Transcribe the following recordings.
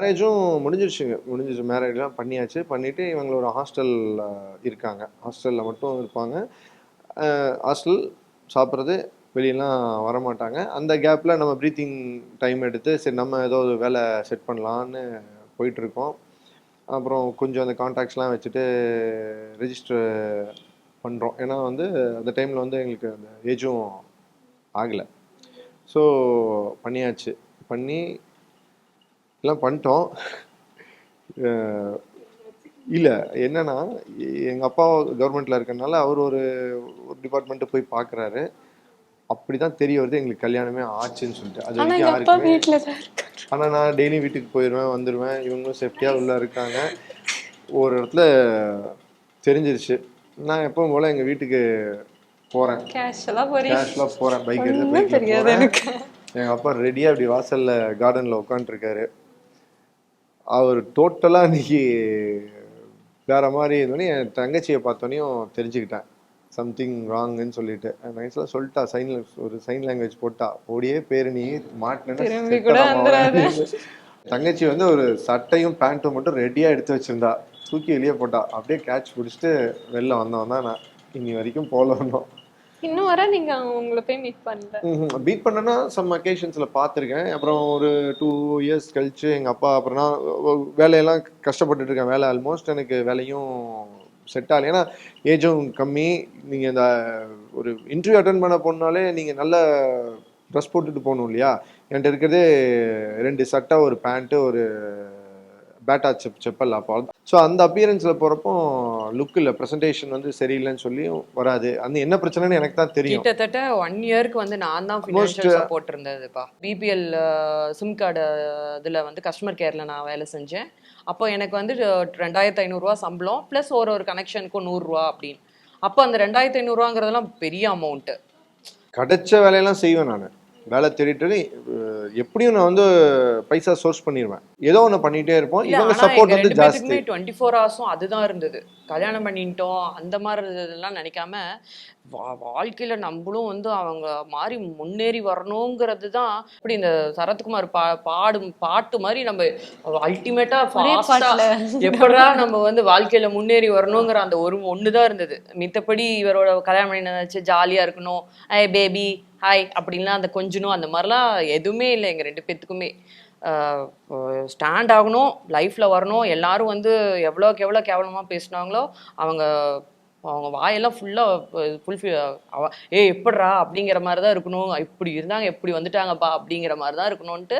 மேரேஜும் முடிஞ்சிருச்சுங்க. முடிஞ்சிருச்சு. மேரேஜ்லாம் பண்ணியாச்சு. பண்ணிவிட்டு இவங்களோட ஒரு ஹாஸ்டல் இருக்காங்க. ஹாஸ்டலில் மட்டும் இருப்பாங்க. ஹாஸ்டல் சாப்பிட்றது வெளியெல்லாம் வரமாட்டாங்க. அந்த கேப்பில் நம்ம ப்ரீத்திங் டைம் எடுத்து சரி நம்ம ஏதோ ஒரு வேலை செட் பண்ணலான்னு போயிட்டுருக்கோம். அப்புறம் கொஞ்சம் அந்த கான்டாக்ட்ஸ்லாம் வச்சுட்டு ரிஜிஸ்டர் பண்ணுறோம் ஏன்னா வந்து அந்த டைமில் வந்து எங்களுக்கு அந்த ஏஜும் ஆகலை. ஸோ பண்ணியாச்சு. பண்ணி எல்லாம் பண்ணிட்டோம். இல்லை என்னன்னா எங்கள் அப்பா கவர்மெண்ட்டில் இருக்கறனால அவர் ஒரு ஒரு டிபார்ட்மெண்ட்டு போய் பார்க்குறாரு அப்படி தான் தெரிய வருது எங்களுக்கு கல்யாணமே ஆச்சுன்னு சொல்லிட்டு. அது வரைக்கும் யாருக்குமே ஆனால் நான் டெய்லி வீட்டுக்கு போயிடுவேன் வந்துடுவேன் இவங்களும் சேஃப்டியாக உள்ள இருக்காங்க. ஒரு இடத்துல தெரிஞ்சிருச்சு. நான் எப்பவும் போல் எங்கள் வீட்டுக்கு போகிறேன் கேஷ்லாம் போகிறேன் பைக் எடுத்து எங்கள் அப்பா ரெடியாக அப்படி வாசலில் கார்டனில் உட்காந்துருக்காரு அவர் டோட்டலாக இன்னைக்கு வேற மாதிரி இருந்தோடனே என் தங்கச்சியை பார்த்தோன்னேயும் தெரிஞ்சுக்கிட்டேன். சம்திங் ராங்குன்னு சொல்லிட்டு. நைஸில் சொல்லிட்டா சைன் ஒரு சைன் லாங்குவேஜ் போட்டா ஓடியே பேரு நீ திரும்பி கூட வந்துடாத. மாட்டினேன் தங்கச்சி வந்து ஒரு சட்டையும் பேண்ட்டும் மட்டும் ரெடியாக எடுத்து வச்சிருந்தா. தூக்கி வெளியே போட்டா. அப்படியே கேட்ச் பிடிச்சிட்டு வெளில வந்தவன் தான் நான். இன்னி வரைக்கும் போல வந்தோம் இன்னும் வர நீங்க உங்களை போய் மீட் பண்ணல. பீட் பண்ணனா சம் அக்கேஷன்ஸில் பார்த்துருக்கேன். அப்புறம் ஒரு டூ இயர்ஸ் கழிச்சு எங்கள் அப்பா அப்புறம் நான் வேலையெல்லாம் கஷ்டப்பட்டுட்டு இருக்கேன். வேலை ஆல்மோஸ்ட் எனக்கு வேலையும் செட் ஆகல. ஏன்னா ஏஜும் கம்மி. நீங்கள் இந்த ஒரு இன்டர்வியூ அட்டன் பண்ண போனாலே நீங்கள் நல்ல ட்ரெஸ் போட்டுட்டு போகணும் இல்லையா? என்கிட்ட இருக்கிறதே ரெண்டு சட்டை ஒரு பேண்ட்டு ஒரு பேட்டா செப் செப்பல் அப்போ ஸோ அந்த அப்பியரன்ஸில் போகிறப்போ லுக் இல்லை ப்ரெசன்டேஷன் வந்து சரியில்லைன்னு சொல்லி வராது. அந்த என்ன பிரச்சனைன்னு எனக்கு தான் தெரியும். கிட்டத்தட்ட ஒன் இயருக்கு வந்து நான் தான் ஃபினான்ஷியல் சப்போர்ட் இருந்ததுப்பா. பிபிஎல் சிம் கார்டு இதில் வந்து கஸ்டமர் கேரில் நான் வேலை செஞ்சேன். அப்போ எனக்கு வந்து ரெண்டாயிரத்து ஐநூறுரூவா சம்பளம் ப்ளஸ் ஒரு ஒரு கனெக்ஷனுக்கும் நூறுரூவா அப்படின்னு. அப்போ அந்த ரெண்டாயிரத்து ஐநூறுரூவாங்கிறதெல்லாம் பெரிய அமௌண்ட்டு கிடைச்ச வேலையெல்லாம் செய்வேன் நான். வேலை தேடிட்டு எப்படியும் நான் வந்து பைசா சோர்ஸ் பண்ணிடுவேன் ஏதோ ஒன்று பண்ணிட்டே இருப்போம். இவங்க சப்போர்ட் வந்து ஜாஸ்தி. டுவெண்ட்டி ஃபோர் ஹவர்ஸும் அதுதான் இருந்தது. கல்யாணம் பண்ணிட்டோம் அந்த மாதிரி இதெல்லாம் நினைக்காம வாழ்க்கையில நம்மளும் வந்து அவங்க மாதிரி முன்னேறி வரணுங்கிறது தான் இப்படி இந்த சரத்குமார் பா பாடும் பாட்டு மாதிரி நம்ம அல்டிமேட்டா. எப்படா நம்ம வந்து வாழ்க்கையில முன்னேறி வரணுங்கிற அந்த ஒரு ஒண்ணுதான் இருந்தது. மித்தபடி இவரோட கல்யாணம் பண்ணி நினைச்சு ஜாலியா இருக்கணும். ஐ பேபி ஹாய் அப்படின்லாம் அந்த கொஞ்சணும் அந்த மாதிரிலாம் எதுவுமே இல்லை எங்க ரெண்டு பேத்துக்குமே. ஸ்டாண்ட் ஆகணும் லைஃப்பில் வரணும். எல்லாரும் வந்து எவ்வளோக்கு எவ்வளோ கேவலமாக பேசுனாங்களோ அவங்க அவங்க வாயெல்லாம் ஃபுல்லாக ஃபுல்ஃபில் ஏ எப்படிரா அப்படிங்கிற மாதிரி தான் இருக்கணும். இப்படி இருந்தாங்க இப்படி வந்துட்டாங்கப்பா அப்படிங்கிற மாதிரி தான் இருக்கணும்ன்ட்டு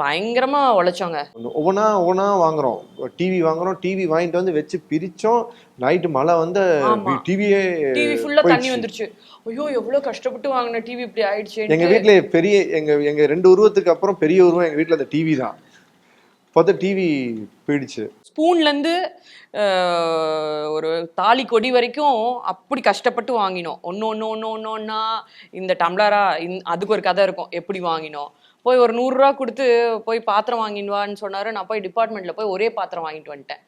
பயங்கரமாக உழைச்சோங்க ஒவ்வொன்றா ஒவ்வொன்றா வாங்குறோம். டிவி வாங்குறோம் டிவி வாங்கிட்டு வந்து வச்சு பிரிச்சோம். நைட்டு மழை வந்து. டிவியே டிவி ஃபுல்லாக தண்ணி வந்துருச்சு. ஐயோ எவ்வளோ கஷ்டப்பட்டு வாங்கின டிவி இப்படி எங்க ஆயிடுச்சு வீட்ல பெரிய எங்க எங்க ரெண்டு உருவத்துக்கு அப்புறம் பெரிய உருவம் எங்க வீட்ல அந்த டிவி தான். பார்த்தா டிவி போயிடுச்சு. ஸ்பூன்லேருந்து ஒரு தாலி கொடி வரைக்கும் அப்படி கஷ்டப்பட்டு வாங்கினோம். ஒன்று ஒன்று ஒன்று ஒன்று ஒன்றா இந்த டம்ளரா இந் அதுக்கு ஒரு கதை இருக்கும். எப்படி வாங்கினோம்? போய் ஒரு நூறுரூவா கொடுத்து போய் பாத்திரம் வாங்கிட்டு வான்னு சொன்னார். நான் போய் டிபார்ட்மெண்ட்டில் போய் ஒரே பாத்திரம் வாங்கிட்டு வந்துட்டேன்.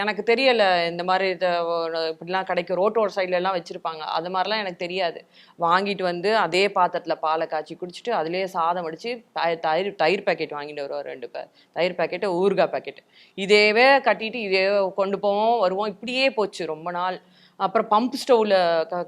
எனக்கு தெரியலை இந்த மாதிரி இப்படிலாம் கிடைக்கும் ரோட்டோட சைட்லலாம் வச்சுருப்பாங்க. அது மாதிரிலாம் எனக்கு தெரியாது. வாங்கிட்டு வந்து அதே பாத்திரத்தில் பாலை காய்ச்சி குடிச்சிட்டு அதுலேயே சாதம் அடித்து தயிர் தயிர் பாக்கெட் வாங்கிட்டு வருவோம் ரெண்டு பேர். தயிர் பாக்கெட்டு ஊறுகாய் பாக்கெட் இதேவே கட்டிட்டு இதே கொண்டு போவோம் வருவோம். இப்படியே போச்சு ரொம்ப நாள். அப்புறம் பம்ப் ஸ்டவ்வில்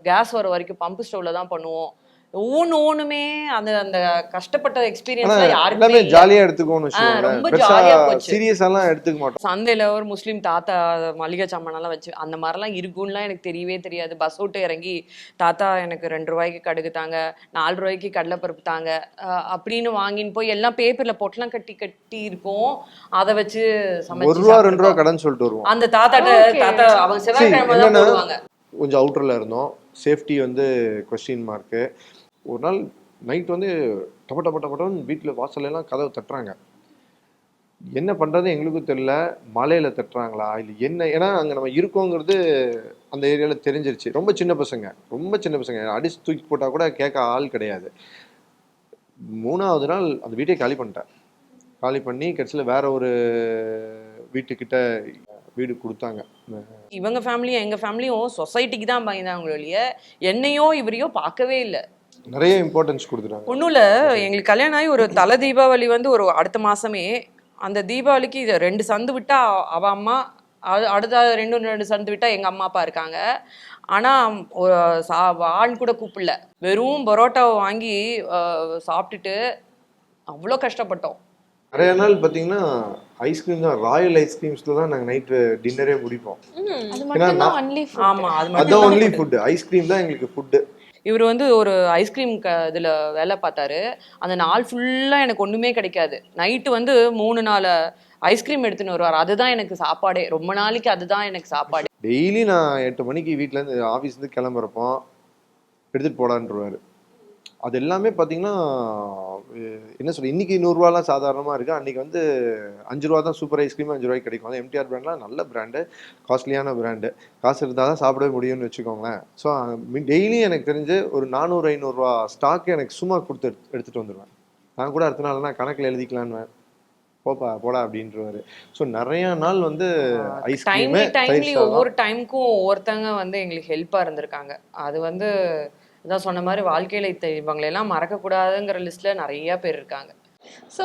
கேஸ் வர வரைக்கும் பம்ப் ஸ்டவ்வில் தான் பண்ணுவோம். ஒவ்வொன்று ஒவ்வொன்றுமே அந்த அந்த கஷ்டப்பட்ட எக்ஸ்பீரியன்ஸ் எல்லாமே யாருக்குமே. ஜாலியா எடுத்துக்கோன்னு ஆ, ரொம்ப ஜாலியா போச்சு. சீரியஸாலாம் எடுத்துக்க மாட்டோம் சந்தையில ஒரு முஸ்லீம் தாத்தா மளிகை சாமானெல்லாம் வச்சு அந்த மாதிரிலாம் இருக்கும்லாம் எனக்கு தெரியவே தெரியாது பஸ் விட்டு இறங்கி தாத்தா எனக்கு ரெண்டு ரூபாய்க்கு கடுகு தாங்க நாலு ரூபாய்க்கு கடலைப்பருப்பு தாங்க அஹ் அப்படின்னு வாங்கின்னு போய் எல்லாம் பேப்பர்ல பொட்டெல்லாம் கட்டி கட்டி இருக்கும் அதை வச்சு ஒரு சமைச்சு ரூபா ரெண்டு ரூபா. கடன் சொல்லிட்டு வருவோம் அந்த தாத்தாட்ட Okay. தாத்தா அவங்க செவ்வாய்க்கிழமை தான் போடுவாங்க கொஞ்சம் அவுட்டரில் இருந்தோம் சேஃப்டி வந்து கொஸ்டின் மார்க்கு ஒரு நாள் நைட் வந்து டப டப டபன்னு வீட்டில் வாசல்ல கதவை தட்டுறாங்க. என்ன பண்ணுறது எங்களுக்கும் தெரியல. மலையில் தட்டுறாங்களா? இல்லை என்ன? ஏன்னா அங்கே நம்ம இருக்கோங்கிறது அந்த ஏரியாவில் தெரிஞ்சிருச்சு. ரொம்ப சின்ன பசங்க. ரொம்ப சின்ன பசங்க. அடிச்சு தூக்கி போட்டால் கூட கேட்க ஆள் கிடையாது. மூணாவது நாள் அந்த வீட்டை காலி பண்ணிட்டேன். காலி பண்ணி கடைசியில் வேற ஒரு வீட்டுக்கிட்ட வீடு கொடுத்தாங்க. இவங்க ஃபேமிலியும் எங்கள் ஃபேமிலியும் சொசைட்டிக்கு தான் பயந்தாங்களோ இல்லையே என்னையோ இவரையோ பார்க்கவே இல்லை. நிறைய இம்பார்ட்டன்ஸ் கொடுத்துட்டாங்க. ஒன்றும் இல்லை எங்களுக்கு கல்யாணம் ஆகி ஒரு தலை தீபாவளி வந்து ஒரு அடுத்த மாசமே அந்த தீபாவளிக்கு இது ரெண்டு சந்து விட்டா அவ- அம்மா அது அடுத்த ரெண்டு ரெண்டு சந்து விட்டா எங்க அம்மா அப்பா இருக்காங்க. ஆனா ஒரு சா ஆள் கூட கூப்பிடல. வெறும் பரோட்டாவை வாங்கி சாப்பிட்டுட்டு அவ்வளோ கஷ்டப்பட்டோம். நிறைய நாள் பார்த்தீங்கன்னா ஐஸ்கிரீம் தான் ராயல் ஐஸ்கிரீம்ஸில் தான் நாங்கள் நைட்டு டின்னரே முடிப்போம். ம். அது மட்டும் தான் ஒன்லி ஆமா அது மட்டும் அதுதான் ஒன்லி ஃபுட்டு ஐஸ்கிரீம் தான் எங்களுக்கு ஃபுட்டு இவர் வந்து ஒரு ஐஸ்கிரீம் க இதில் வேலை பார்த்தாரு. அந்த நாள் ஃபுல்லாக எனக்கு ஒன்றுமே கிடைக்காது. நைட்டு வந்து மூணு நாள் ஐஸ்கிரீம் எடுத்துன்னு வருவார். அதுதான் எனக்கு சாப்பாடே. ரொம்ப நாளைக்கு அதுதான் எனக்கு சாப்பாடு. டெய்லி நான் எட்டு மணிக்கு வீட்டிலேருந்து ஆஃபீஸ்லேருந்து கிளம்புறப்போ எடுத்துகிட்டு போடான்ருவாரு அது எல்லாமே பார்த்தீங்கன்னா என்ன சொல்ல இன்னைக்கு நூறுரூவாலாம் சாதாரணமாக இருக்குது அன்றைக்கி வந்து அஞ்சு ரூபா தான் சூப்பர் ஐஸ்கிரீம் அஞ்சு ரூபாய்க்கு கிடைக்கும். அது எம்டிஆர் பிராண்ட்லாம் நல்ல பிராண்டு காஸ்ட்லியான பிராண்டு காசு இருந்தால் தான் சாப்பிடவே முடியும்னு வச்சுக்கோங்களேன். ஸோ டெய்லியும் எனக்கு தெரிஞ்சு ஒரு நானூறு ஐநூறுரூவா ஸ்டாக் எனக்கு சும்மா கொடுத்து எடுத்து- எடுத்துகிட்டு வந்துடுவேன் நான் கூட அடுத்த நாள் நான் கணக்கில் எழுதிக்கலான்னு போப்பா போடா அப்படின்றவாரு. ஸோ நிறைய நாள் வந்து ஐஸ்கிரீமு டைம்லி டைம்லி ஒவ்வொரு டைமுக்கும் ஒவ்வொருத்தங்க வந்து எங்களுக்கு ஹெல்ப்பாக இருந்திருக்காங்க. அது வந்து இதான் சொன்ன மாதிரி வாழ்க்கையில இவங்களெல்லாம் மறக்கக்கூடாதுங்கிற லிஸ்ட்ல நிறைய பேர் இருக்காங்க. ஸோ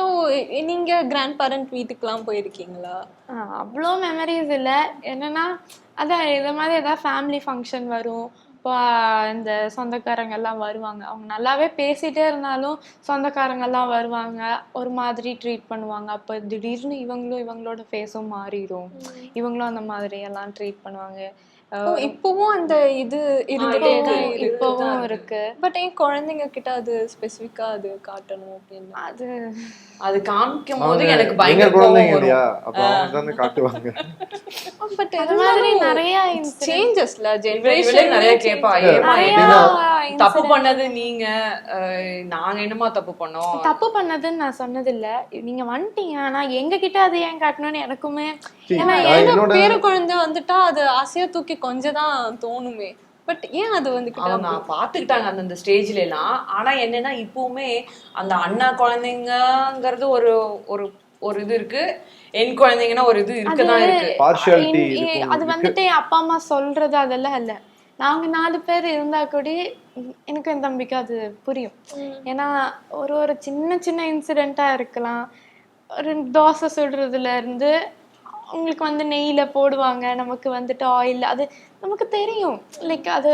நீங்க கிராண்ட் பேரண்ட் வீட்டுக்குலாம் போயிருக்கீங்களா அவ்வளோ மெமரிஸ் இல்லை. என்னன்னா அதான் இந்த மாதிரி ஏதாவது ஃபேமிலி ஃபங்க்ஷன் வரும். இப்போ இந்த சொந்தக்காரங்க எல்லாம் வருவாங்க. அவங்க நல்லாவே பேசிட்டே இருந்தாலும் சொந்தக்காரங்க எல்லாம் வருவாங்க. ஒரு மாதிரி ட்ரீட் பண்ணுவாங்க. அப்போ திடீர்னு இவங்களும் இவங்களோட ஃபேஸும் மாறிடும். இவங்களும் அந்த மாதிரி எல்லாம் ட்ரீட் பண்ணுவாங்க. இப்பவும் அந்த இது இருந்துட்டே தான் இப்பவும் இப்பவும் இருக்கு. பட் ஏன் குழந்தைங்க கிட்ட அது ஸ்பெசிஃபிக்கா அது காட்டணும் அப்படின்னு? அது அது காமிக்கும் போது எனக்கு பயங்கர குழந்தைங்க வரும். இல்லையா? அப்போ அவங்க தானே காட்டுவாங்க. பட் அது மாதிரி நிறைய சேஞ்சஸ்ல இவளே நிறைய கேப்பா. நிறைய தப்பு பண்ணது நீங்க? நாங்க என்னமா தப்பு பண்ணோம்? தப்பு பண்ணதுன்னு நான் சொன்னதில்ல. நீங்க வந்துட்டீங்க ஆனா எங்க கிட்ட அது ஏன் காட்டணும்னு எனக்குமே ஏன்னா என்னோட பேர குழந்தை வந்துட்டா அது ஆசையா தூக்கி கொஞ்சம் தான் தோணுமே. பட் ஏன் அது வந்துகிட்டு அவங்க பாத்துக்கிட்டாங்க அந்தந்த ஸ்டேஜ்ல எல்லாம் ஆனா என்னன்னா இப்பவுமே அந்த அண்ணா குழந்தைங்கங்கிறது ஒரு ஒரு ஒரு இது இருக்கு. என் குழந்தைங்கன்னா ஒரு இது இருக்கதான் இருக்கு. அது வந்துட்டு என் அப்பா அம்மா சொல்றது அதெல்லாம் இல்ல. நாங்க நாலு பேர் இருந்தா கூட எனக்கு என் தம்பிக்கு அது புரியும். ஏன்னா ஒரு ஒரு சின்ன சின்ன இன்சிடெண்டா இருக்கலாம். ஒரு தோசை சுடுறதுல இருந்து உங்களுக்கு வந்து நெய்யில போடுவாங்க நமக்கு வந்துட்டு ஆயில் அது நமக்கு தெரியும். லைக் அது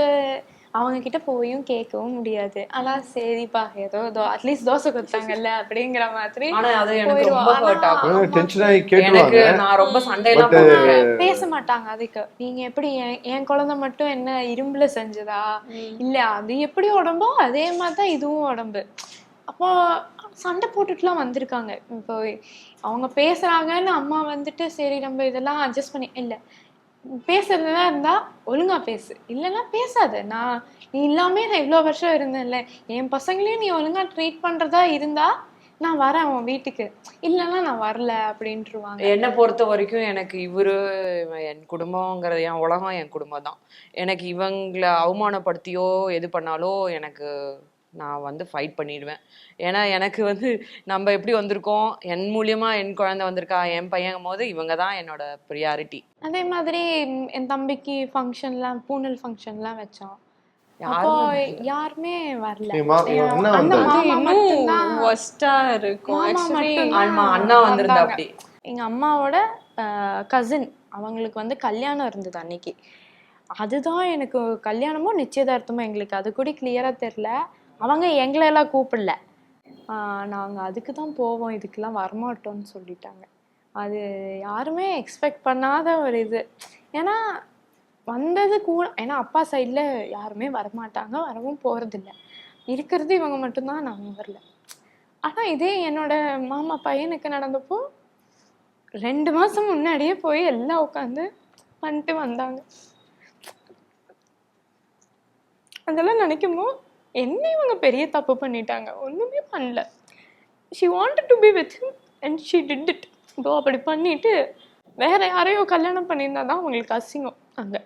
அவங்க கிட்ட போயும் கேட்கவும் முடியாது. ஆனா சரிப்பா ஏதோ அட்லீஸ்ட் தோசை கொடுத்தாங்கல்ல அப்படிங்கிற மாதிரி ஆனா அது எனக்கு. ரொம்ப ஆனா ஹர்ட் ஆகும் டென்ஷன் ஆகி எனக்கு கேட்டுருவாங்க நான் ரொம்ப சண்டையெல்லாம் பேச மாட்டாங்க அதுக்கு. நீங்க எப்படி என் என் குழந்தை மட்டும் என்ன இரும்புல செஞ்சதா? இல்ல அது எப்படி உடம்போ அதே மாதிரி தான் இதுவும் உடம்பு. அப்போ சண்டை போட்டுட்டுலாம் வந்திருக்காங்க. இப்போ அவங்க பேசுறாங்கன்னு அம்மா வந்துட்டு சரி நம்ம இதெல்லாம் அட்ஜஸ்ட் பண்ணி இல்லை. பேசுறதுதான் இருந்தா ஒழுங்கா பேசு. இல்லைன்னா பேசாத. நான் நீ இல்லாமே நான் இவ்வளோ வருஷம் இருந்தேன்ல. என் பசங்களையும் நீ ஒழுங்கா ட்ரீட் பண்றதா இருந்தா நான் வரேன் அவன் வீட்டுக்கு. இல்லைன்னா நான் வரல அப்படின்ட்டுருவாங்க என்னை பொறுத்த வரைக்கும் எனக்கு இவரு இவன் என் குடும்பங்கிறது என் உலகம் என் குடும்பம் தான் எனக்கு இவங்களை அவமானப்படுத்தியோ எது பண்ணாலோ எனக்கு நான் வந்து ஃபைட் பண்ணிடுவேன். ஏன்னா எனக்கு வந்து நம்ம எப்படி வந்திருக்கோம்? என் மூலியமா என் குழந்தை வந்திருக்கா? என் பையங்கும் போது இவங்க தான் என்னோட ப்ரியாரிட்டி அதே மாதிரி என் தம்பிக்கு ஃபங்க்ஷன்லாம் பூனல் ஃபங்க்ஷன்லாம் வச்சோம். யாரும் யாருமே வரல. அண்ணா வந்திருந்தா. அப்படி. எங்க அம்மாவோட கசின் அவங்களுக்கு வந்து கல்யாணம் இருந்தது அன்னைக்கு. அதுதான் எனக்கு கல்யாணமோ நிச்சயதார்த்தமோ எங்களுக்கு. அது கூட கிளியரா தெரியல. அவங்க எங்களை எல்லாம் கூப்பிடல. ஆஹ் அதுக்கு தான் போவோம். இதுக்கெல்லாம் வரமாட்டோம்னு சொல்லிட்டாங்க. அது யாருமே எக்ஸ்பெக்ட் பண்ணாத ஒரு இது. ஏன்னா வந்தது கூட ஏன்னா அப்பா சைடில் யாருமே வரமாட்டாங்க. வரவும் போகிறதில்ல இருக்கிறது இவங்க மட்டும்தான். நாங்கள் வரல. ஆனால் இதே என்னோட மாமா பையனுக்கு நடந்தப்போ ரெண்டு மாதம் முன்னாடியே போய் எல்லாம் உட்காந்து பண்ணிட்டு வந்தாங்க. அதெல்லாம் நினைக்கும்போது என்ன இவங்க பெரிய தப்பு பண்ணிட்டாங்க. ஒன்றுமே பண்ணல. She wanted to be with him and she did it இப்போ அப்படி பண்ணிவிட்டு வேற யாரையோ கல்யாணம் பண்ணியிருந்தா தான் அவங்களுக்கு அசிங்கம் அங்கே.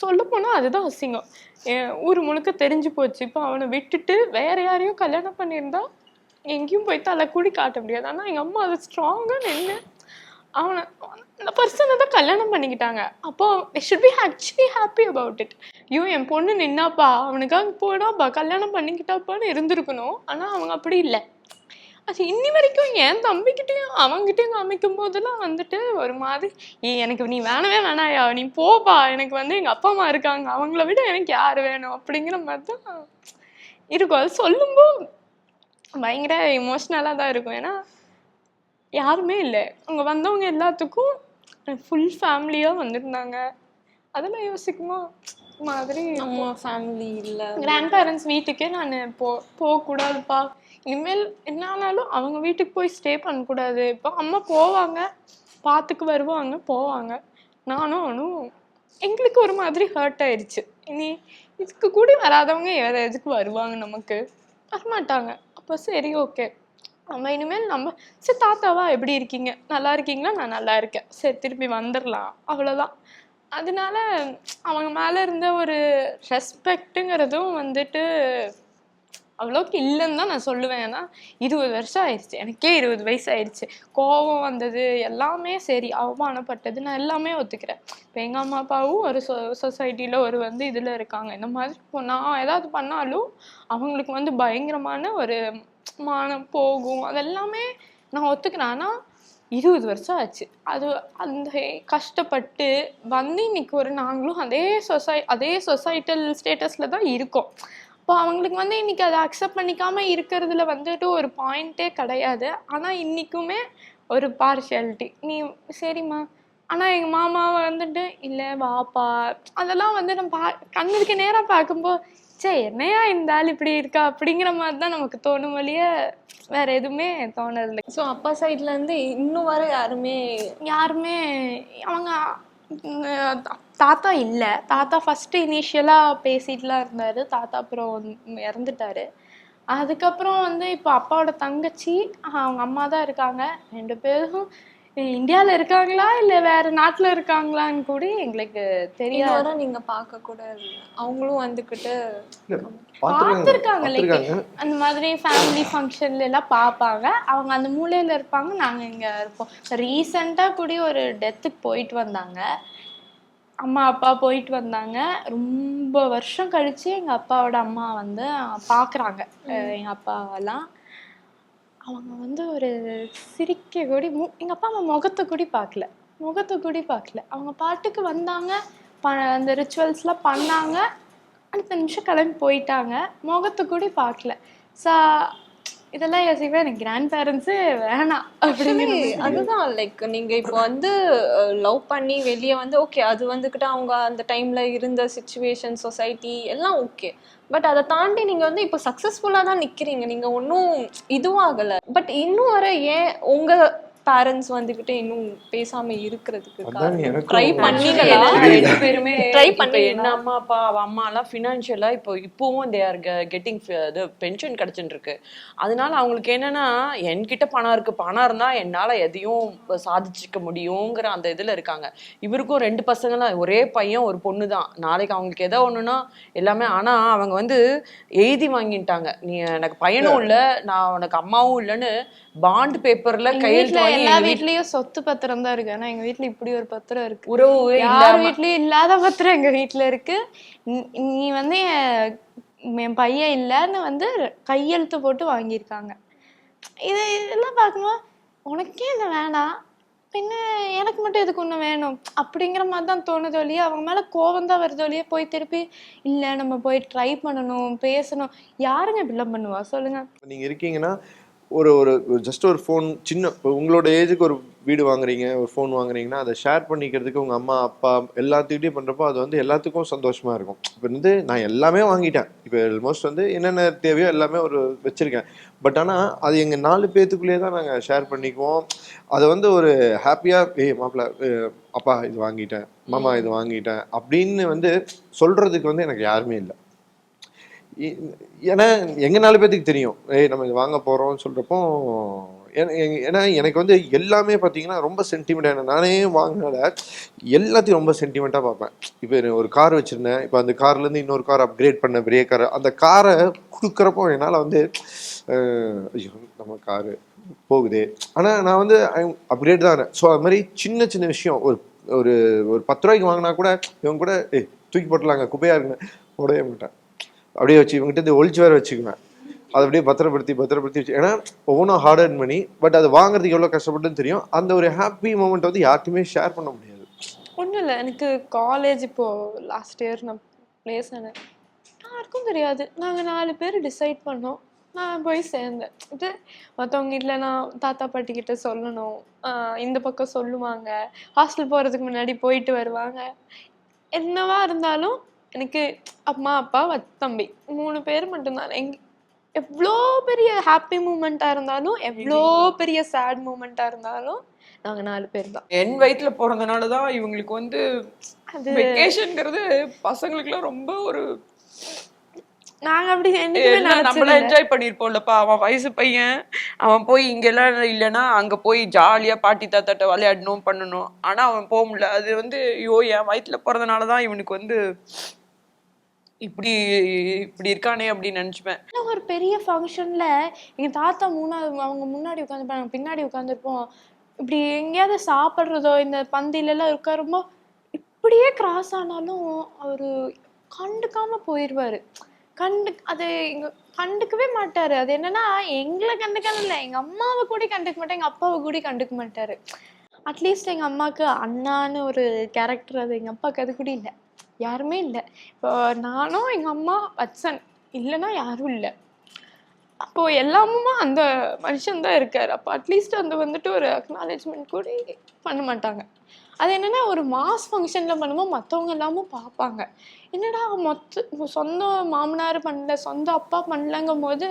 சொல்ல போனால் அதுதான் அசிங்கம். என் ஊர் முழுக்க தெரிஞ்சு போச்சு. இப்போ அவனை விட்டுட்டு வேற யாரையோ கல்யாணம் பண்ணியிருந்தா எங்கேயும் போய் தலை கூடி காட்ட முடியாது. ஆனால் எங்கள் அம்மா அது ஸ்ட்ராங்காக நின்று அவனை அந்த பர்சனை தான் கல்யாணம் பண்ணிக்கிட்டாங்க. அப்போ should be actually happy about it ஐயோ என் பொண்ணு நின்னாப்பா. அவனுக்காக போனாப்பா. கல்யாணம் பண்ணிக்கிட்டாப்பான்னு இருந்திருக்கணும். ஆனால் அவங்க அப்படி இல்லை. அது இன்னி வரைக்கும் என் தம்பிக்கிட்டயும் அவங்ககிட்டயும் காமிக்கும் போதெல்லாம் வந்துட்டு ஒரு மாதிரி எனக்கு நீ வேணவே வேணாயா? நீ போப்பா. எனக்கு வந்து எங்கள் அப்பா அம்மா இருக்காங்க. அவங்கள விட எனக்கு யார் வேணும்? அப்படிங்கிற மாதிரி தான் இருக்கும். அது சொல்லும்போது பயங்கர எமோஷ்னலாக தான் இருக்கும். ஏன்னா யாருமே இல்லை. அங்கே வந்தவங்க எல்லாத்துக்கும் ஃபுல் ஃபேமிலியாக வந்திருந்தாங்க. அதெல்லாம் யோசிக்குமா? மாதிரி அம்மா ஃபேமிலி இல்ல. கிராண்ட் பேரண்ட்ஸ் வீட்டுக்கே நான் போ போகக்கூடாதுப்பா. இனிமேல் என்ன ஆனாலும் அவங்க வீட்டுக்கு போய் ஸ்டே பண்ணக்கூடாது. இப்போ அம்மா போவாங்க பார்த்துக்கு வருவாங்க போவாங்க. நானும் அவனும் எங்களுக்கு ஒரு மாதிரி ஹர்ட் ஆயிடுச்சு இனி இதுக்கு கூட வராதவங்க வேற எதுக்கு வருவாங்க நமக்கு? வரமாட்டாங்க. அப்போ சரி ஓகே நம்ம இனிமேல் நம்ம சரி தாத்தாவா எப்படி இருக்கீங்க? நல்லா இருக்கீங்களா? நான் நல்லா இருக்கேன். சரி திருப்பி வந்துடலாம் அவ்வளோதான் அதனால அவங்க மேலே இருந்த ஒரு ரெஸ்பெக்ட்டுங்கிறதும் வந்துட்டு அவ்வளோக்கு இல்லைன்னு தான் நான் சொல்லுவேன். ஏன்னா இருபது வருஷம் ஆயிடுச்சு. எனக்கே இருபது வயசு ஆயிடுச்சு. கோபம் வந்தது எல்லாமே சரி அவமானப்பட்டது நான் எல்லாமே ஒத்துக்கிறேன். இப்போ எங்கள் அம்மா அப்பாவும் ஒரு சொ சொசைட்டியில் ஒரு வந்து இதில் இருக்காங்க. இந்த மாதிரி இப்போ நான் ஏதாவது பண்ணாலும் அவங்களுக்கு வந்து பயங்கரமான ஒரு மானம் போகும் அதெல்லாமே நான் ஒத்துக்கிறேன். ஆனால் இருபது வருஷம் ஆச்சு. அது அந்த கஷ்டப்பட்டு வந்து இன்னைக்கு ஒரு நாங்களும் அதே சொசை அதே சொசைட்டல் ஸ்டேட்டஸில் தான் இருக்கோம். இப்போ அவங்களுக்கு வந்து இன்னைக்கு அதை அக்செப்ட் பண்ணிக்காம இருக்கிறதுல வந்துட்டு ஒரு பாயிண்ட்டே கிடையாது. ஆனால் இன்னைக்குமே ஒரு பார்ஷியாலிட்டி நீ சரிம்மா. ஆனால் எங்கள் மாமாவை வந்துட்டு இல்லை வாப்பா. அதெல்லாம் வந்து நம்ம பா கண்ணுக்கு நேராக பார்க்கும்போது சே என்னையா இந்த ஆள் இப்படி இருக்கா? அப்படிங்கிற மாதிரி தான் நமக்கு தோணும் வழிய வேற எதுவுமே தோணதில்லை. ஸோ அப்பா சைட்ல இருந்து இன்னும் வர யாருமே யாருமே அவங்க தாத்தா இல்லை. தாத்தா ஃபஸ்ட்டு இனிஷியலாக பேசிட்டுலாம் இருந்தார். தாத்தா அப்புறம் இறந்துட்டாரு. அதுக்கப்புறம் வந்து இப்போ அப்பாவோட தங்கச்சி அவங்க அம்மா தான் இருக்காங்க. ரெண்டு பேரும் இந்தியாவில் இருக்காங்களா? இல்லை வேற நாட்டில் இருக்காங்களான்னு கூட எங்களுக்கு தெரியாது. நீங்க பார்க்க கூட. அவங்களும் வந்துக்கிட்டு பார்த்துருக்காங்க லைக் அந்த மாதிரி ஃபேமிலி ஃபங்க்ஷன்ல எல்லாம் பார்ப்பாங்க. அவங்க அந்த மூலையில இருப்பாங்க நாங்க இங்க இருப்போம். ரீசெண்டாக கூட ஒரு டெத்துக்கு போயிட்டு வந்தாங்க. அம்மா அப்பா போயிட்டு வந்தாங்க. ரொம்ப வருஷம் கழிச்சு எங்க அப்பாவோட அம்மா வந்து பார்க்குறாங்க. எங்க அப்பாவெல்லாம். அவங்க வந்து ஒரு சிரிக்க கூடி மு எங்கள் அப்பா அம்மா முகத்தை கூடி பார்க்கல. முகத்தை கூடி பார்க்கல. அவங்க பாட்டுக்கு வந்தாங்க. ப அந்த ரிச்சுவல்ஸ்லாம் பண்ணாங்க. அடுத்த நிமிஷம் கிளம்பி போயிட்டாங்க. முகத்தை கூடி பார்க்கல. சா இதெல்லாம் யோசிப்பேன். எனக்கு கிராண்ட் பேரண்ட்ஸு வேணாம் அப்படின்னு அதுதான் லைக் நீங்க இப்போ வந்து லவ் பண்ணி வெளியே வந்து ஓகே அது வந்துக்கிட்டு அவங்க அந்த டைம்ல இருந்த சுச்சுவேஷன் சொசைட்டி எல்லாம் ஓகே பட் அதை தாண்டி நீங்க வந்து இப்போ சக்சஸ்ஃபுல்லா தான் நிக்கிறீங்க. நீங்க ஒன்றும் இதுவும் ஆகல பட் இன்னும் வர ஏன் உங்க பேரண்ட்ஸ் வந்துகிட்டு இன்னும் பேசாம இருக்கிறதுக்கு ட்ரை ரெண்டு பேருமே இப்ப பண்ணீங்களா? என்ன அம்மா அப்பா அவ அம்மா எல்லாம் ஃபினான்ஷியலா இப்போ இப்பவும் தே ஆர் கெட்டிங் இது பென்ஷன் கிடைச்சிட்டு இருக்கு. அதனால அவங்களுக்கு என்னன்னா என்கிட்ட பணம் இருக்கு. பணம் இருந்தா என்னால எதையும் சாதிச்சுக்க முடியுங்கிற அந்த இதுல இருக்காங்க. இவருக்கும் ரெண்டு பசங்கலாம் ஒரே பையன் ஒரு பொண்ணு தான் நாளைக்கு அவங்களுக்கு எதோ ஒண்ணுன்னா எல்லாமே ஆனா அவங்க வந்து எழுதி வாங்கிட்டாங்க. நீ எனக்கு பையனும் இல்ல. நான் உனக்கு அம்மாவும் இல்லைன்னு பாண்ட் பேப்பர்ல கையெழுத்து வாங்கி எல்லா வீட்லயும் சொத்து பத்திரம் தான் இருக்கு. ஆனா எங்க வீட்ல இப்படி ஒரு பத்திரம் இருக்கு. உறவு யார் வீட்லயும் இல்லாத பத்திரம் எங்க வீட்ல இருக்கு. நீ- வந்து என் பையன் இல்லைன்னு வந்து கையெழுத்து போட்டு வாங்கியிருக்காங்க. இது இதெல்லாம் பார்க்கும்போது உனக்கே என்ன வேணாம். பின்ன எனக்கு மட்டும் எதுக்கு ஒன்று வேணும்? அப்படிங்கிற மாதிரி தான் தோணுது ஒழிய அவங்க மேலே கோவம் தான் வருது ஒழிய போய் திருப்பி இல்லை நம்ம போய் ட்ரை பண்ணணும் பேசணும். யாருங்க இப்படிலாம் பண்ணுவா? சொல்லுங்க. நீங்க இருக்கீங்கன்னா ஒரு ஒரு ஜஸ்ட் ஒரு ஃபோன் சின்ன இப்போ உங்களோட ஏஜுக்கு ஒரு வீடு வாங்குறீங்க ஒரு ஃபோன் வாங்குறீங்கன்னா அதை ஷேர் பண்ணிக்கிறதுக்கு உங்கள் அம்மா அப்பா எல்லாத்துக்கிட்டையும் பண்ணுறப்போ அது வந்து எல்லாத்துக்கும் சந்தோஷமாக இருக்கும். இப்போ வந்து நான் எல்லாமே வாங்கிட்டேன். இப்போ ஆல்மோஸ்ட் வந்து என்னென்ன தேவையோ எல்லாமே ஒரு வச்சுருக்கேன். பட் ஆனால் அது எங்கள் நாலு பேத்துக்குள்ளேயே தான் நாங்கள் ஷேர் பண்ணிக்குவோம். அதை வந்து ஒரு ஹாப்பியாக ஏய் மாப்பிள்ள அப்பா இது வாங்கிட்டேன். மாமா இது வாங்கிட்டேன். அப்படின்னு வந்து சொல்கிறதுக்கு வந்து எனக்கு யாருமே இல்லை. ஏன்னா எங்கள் நாலு பேர்த்துக்கு தெரியும். ஏய் நம்ம இது வாங்க போகிறோம்னு சொல்கிறப்போ ஏன்னா எனக்கு வந்து எல்லாமே பார்த்தீங்கன்னா ரொம்ப சென்டிமெண்ட் நானே வாங்கினால எல்லாத்தையும் ரொம்ப சென்டிமெண்ட்டாக பார்ப்பேன் இப்போ ஒரு கார் வச்சுருந்தேன். இப்போ அந்த கார்லேருந்து இன்னொரு கார் அப்கிரேட் பண்ண பெரிய கார் அந்த காரை கொடுக்குறப்போ என்னால் வந்து ஐயோ நம்ம காரு போகுதே. ஆனால் நான் வந்து அப்கிரேட் தான் ஸோ அது மாதிரி சின்ன சின்ன விஷயம். ஒரு ஒரு ஒரு பத்து ரூபாய்க்கு வாங்கினா கூட இவங்க கூட ஏய் தூக்கி போட்டலாங்க குப்பையாக இருக்குன்னு. போடவே மாட்டேன். அப்படியே வச்சு இவங்ககிட்ட இந்த ஒழிச்சு வேற வச்சுக்குவேன். அதை அப்படியே பத்திரப்படுத்தி பத்திரப்படுத்தி வச்சு ஏன்னா ஒவ்வொன்றும் ஹார்ட் அர்ன் பண்ணி பட் அது வாங்குறதுக்கு எவ்வளோ கஷ்டப்பட்டுன்னு தெரியும். அந்த ஒரு ஹாப்பி மூமெண்ட் வந்து யார்ட்டுமே ஷேர் பண்ண முடியாது. ஒன்றும் இல்லை. எனக்கு காலேஜ் இப்போ லாஸ்ட் இயர் நான் ப்ளேஸ் ஆனேன் யாருக்கும் தெரியாது. நாங்கள் நாலு பேர் டிசைட் பண்ணோம். நான் போய் சேர்ந்தேன். இது மற்றவங்க வீட்டில் நான் தாத்தா பாட்டி கிட்ட சொல்லணும். இந்த பக்கம் சொல்லுவாங்க. ஹாஸ்டல் போகிறதுக்கு முன்னாடி போயிட்டு வருவாங்க. என்னவா இருந்தாலும் எனக்கு அம்மா அப்பா வ- தம்பி மூணு பேர் மட்டும்தான். எங் எவ்வளோ பெரிய ஹாப்பி மூமெண்ட்டாக இருந்தாலும் எவ்வளோ பெரிய சேட் மூமெண்ட்டாக இருந்தாலும் நாங்கள் நாலு பேர் தான் என் வயிற்றுல பிறந்தனால தான் இவங்களுக்கு வந்து அது வெக்கேஷன்ங்கிறது பசங்களுக்குலாம் ரொம்ப ஒரு நாங்கள் அப்படி எல்லாம் நம்மள என்ஜாய் பண்ணிருப்போம்லப்பா அவன் வயசு பையன் அவன் போய் இங்கெல்லாம் இல்லைன்னா அங்க போய் ஜாலியா பாட்டி தாத்தாட்ட விளையாடணும் பண்ணணும். ஆனா அவன் போக முடியல. அது வந்து ஐயோ என் வயிற்றுல பிறந்தனால தான் இவனுக்கு வந்து இப்படி இப்படி இருக்கானே அப்படின்னு நினைச்சுப்பேன். ஒரு பெரிய ஃபங்க்ஷன்ல எங்க தாத்தா மூணாவது அவங்க முன்னாடி உட்காந்துருப்பாங்க பின்னாடி உட்காந்துருப்போம். இப்படி எங்கேயாவது சாப்பிட்றதோ இந்த பந்தியில எல்லாம் உட்காரும்போ இப்படியே கிராஸ் ஆனாலும் அவரு கண்டுக்காம போயிடுவாரு கண்டு அது எங்க கண்டுக்கவே மாட்டாரு. அது என்னன்னா எங்களை கண்டுக்கல இல்லை. எங்க அம்மாவை கூட கண்டுக்க மாட்டேன். எங்க அப்பாவை கூட கண்டுக்க மாட்டாரு. அட்லீஸ்ட் எங்க அம்மாவுக்கு அண்ணான்னு ஒரு கேரக்டர் அது. எங்க அப்பாவுக்கு அது கூட இல்லை. யாருமே இல்லை. இப்போ நானும் எங்க அம்மா வட்சன் இல்லைன்னா யாரும் இல்லை. அப்போ எல்லாமும் அந்த மனுஷன் தான் இருக்காரு. அப்போ அட்லீஸ்ட் அந்த வந்துட்டு ஒரு அக்னாலேஜ்மெண்ட் கூட பண்ண மாட்டாங்க. அது என்னன்னா ஒரு மாஸ் ஃபங்க்ஷனில் பண்ணும்போது மற்றவங்க எல்லாமும் பார்ப்பாங்க. என்னடா மொத்த சொந்த மாமனார் பண்ணல சொந்த அப்பா பண்ணலங்கும் போது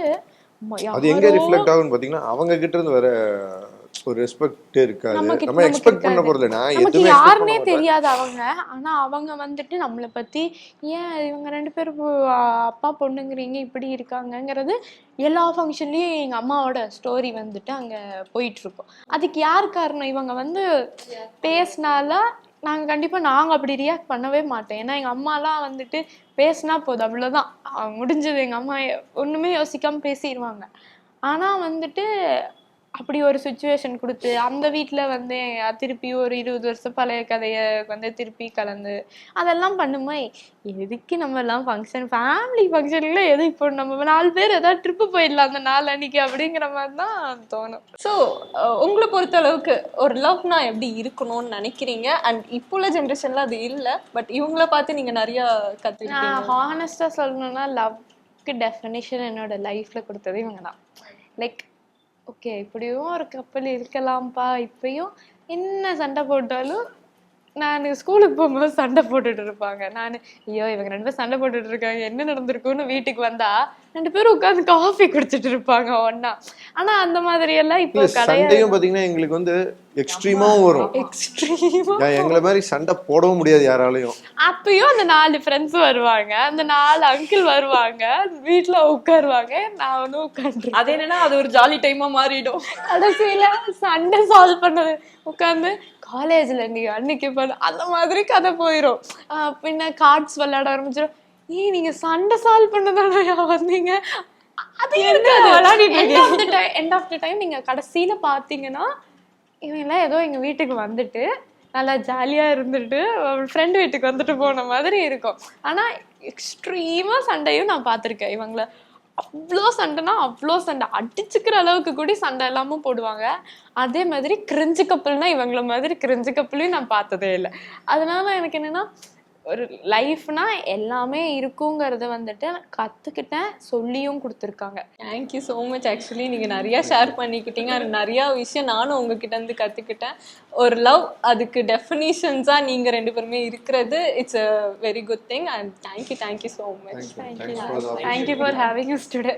அது எங்க ரிஃப்ளெக்ட் ஆகும்னு பாத்தீங்கன்னா அவங்க கிட்ட இருந்து வர ஒரு ரெஸ்பெக்ட் இருக்காது. நம்ம எக்ஸ்பெக்ட் பண்ண. போறது நான் நமக்கு யாருனே. தெரியாது அவங்க ஆனா அவங்க வந்துட்டு நம்மளை பத்தி ஏன் இவங்க ரெண்டு பேரும் அப்பா பொண்ணுங்கிறீங்க இப்படி இருக்காங்கங்கிறது எல்லா ஃபங்க்ஷன்லயும் எங்க அம்மாவோட ஸ்டோரி வந்துட்டு அங்க போயிட்டு இருக்கும் அதுக்கு யார் காரணம்? இவங்க வந்து பேசினால நாங்க கண்டிப்பா நாங்க அப்படி ரியாக்ட் பண்ணவே மாட்டோம். ஏன்னா எங்க அம்மாலாம் வந்துட்டு பேசினா போதும் அவ்வளவுதான். முடிஞ்சது எங்க அம்மா ஒண்ணுமே யோசிக்காம பேசிடுவாங்க ஆனா வந்துட்டு அப்படி ஒரு சுச்சுவேஷன் கொடுத்து அந்த வீட்ல வந்து திருப்பி ஒரு இருபது வருஷம் பழைய கதையை வந்து திருப்பி கலந்து அதெல்லாம் பண்ணும்போது எதுக்கு நம்ம எல்லாம் ஃபங்க்ஷன் ஃபேமிலி ஃபங்க்ஷன்ல எது இப்போ நம்ம நாலு பேர் ஏதாவது ட்ரிப்பு போயிடலாம் அந்த நாள் அன்னைக்கு அப்படிங்கிற மாதிரி தான் தோணும். ஸோ உங்களை பொறுத்த அளவுக்கு ஒரு லவ்னா எப்படி இருக்கணும்னு நினைக்கிறீங்க? அண்ட் இப்போ உள்ள ஜென்ரேஷன்ல அது இல்லை பட் இவங்கள பார்த்து நீங்க நிறைய நான் கத்துக்கிட்டீங்க ஹானஸ்டாக சொல்லணும்னா லவ்க்கு டெஃபினேஷன் என்னோட லைஃப்ல கொடுத்தது இவங்க தான் லைக் ஓகே இப்படியும் ஒரு கப்பல் இருக்கலாம்ப்பா. இப்பயும் என்ன சண்டை போட்டாலும் நான் ஸ்கூலுக்கு போகும்போது சண்டை போட்டுட்டு இருப்பாங்க. நான் ஐயோ இவங்க ரெண்டு பேரும் சண்டை போட்டுட்டு இருக்காங்க. என்ன நடந்திருக்கும்னு வீட்டுக்கு வந்தா ரெண்டு பேரும் உட்காந்து காஃபி குடிச்சிட்டு இருப்பாங்க ஒண்ணா. ஆனா அந்த மாதிரி எல்லாம் இப்போ சண்டையும் பாத்தீங்கன்னா எங்களுக்கு வந்து எக்ஸ்ட்ரீமாவும் வரும். எக்ஸ்ட்ரீமா எங்களை மாதிரி சண்டை போடவும் முடியாது யாராலையும். அப்பயும் அந்த நாலு ஃப்ரெண்ட்ஸ் வருவாங்க. அந்த நாலு அங்கிள் வருவாங்க. வீட்ல உட்காருவாங்க. நான் வந்து உட்காந்து அது என்னன்னா அது ஒரு ஜாலி டைமா மாறிடும். கடைசியில சண்டை சால்வ் பண்ணது. உட்காந்து காலேஜ்ல நீ அன்னைக்கு பண்ண அந்த மாதிரி கதை போயிடும் பின்ன கார்ட்ஸ் விளையாட ஆரம்பிச்சிடும் ஏய் நீங்க சண்டை சால்வ் பண்ணதானயா வந்தீங்க? அது இருக்காது end of the time end of the time நீங்க கடைசியில பாத்தீங்கன்னா இவங்க எல்லாம் ஏதோ எங்க வீட்டுக்கு வந்துட்டு நல்லா ஜாலியா இருந்துட்டு ஃப்ரெண்ட் வீட்டுக்கு வந்துட்டு போன மாதிரி இருக்கும். ஆனா எக்ஸ்ட்ரீமா சண்டையும் நான் பார்த்திருக்கேன். இவங்கள அவ்வளோ சண்டைனா அவ்வளோ சண்டை. அடிச்சுக்கிற அளவுக்கு கூட சண்டை எல்லாமும் போடுவாங்க. அதே மாதிரி கிரிஞ்சு கப்பல்னா இவங்கள மாதிரி கிரிஞ்சு கப்பலையும் நான் பார்த்ததே இல்லை. அதனால எனக்கு என்னன்னா ஒரு லைஃப்னா எல்லாமே இருக்குங்கிறத வந்துட்டு கற்றுக்கிட்டேன் சொல்லியும் கொடுத்துருக்காங்க. தேங்க்யூ ஸோ மச் ஆக்சுவலி நீங்கள் நிறையா ஷேர் பண்ணிக்கிட்டீங்க. and நிறையா விஷயம் நானும் உங்ககிட்ட இருந்து கற்றுக்கிட்டேன் ஒரு லவ் அதுக்கு டெஃபினிஷன்ஸாக நீங்கள் ரெண்டு பேருமே இருக்கிறது it's a very good thing and thank you thank you so much the thank you for having us today